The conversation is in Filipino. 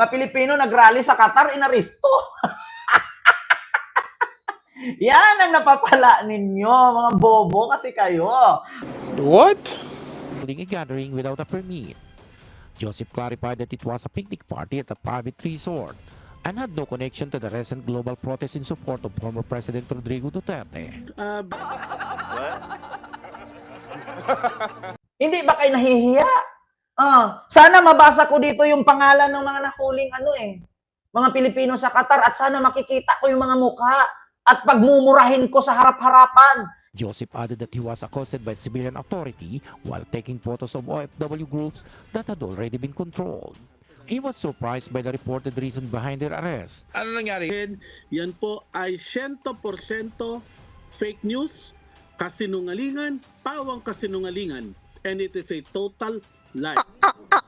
Mga Pilipino nagrally sa Qatar, inaresto. Yan ang napapala ninyo, mga bobo kasi kayo. What? holding a gathering without a permit. Joseph clarified that it was a picnic party at a private resort and had no connection to the recent global protest in support of former President Rodrigo Duterte. Hindi ba kayo nahihiya? Ah, sana mabasa ko dito yung pangalan ng mga nahuling ano eh, mga Pilipino sa Qatar at sana makikita ko yung mga mukha at pagmumurahin ko sa harap-harapan. Joseph added that he was accosted by civilian authority while taking photos of OFW groups that had already been controlled. He was surprised by the reported reason behind their arrest. Ano nangyari? Yan po ay 100% fake news, kasinungalingan, pawang kasinungalingan, and it is a total 来啊啊啊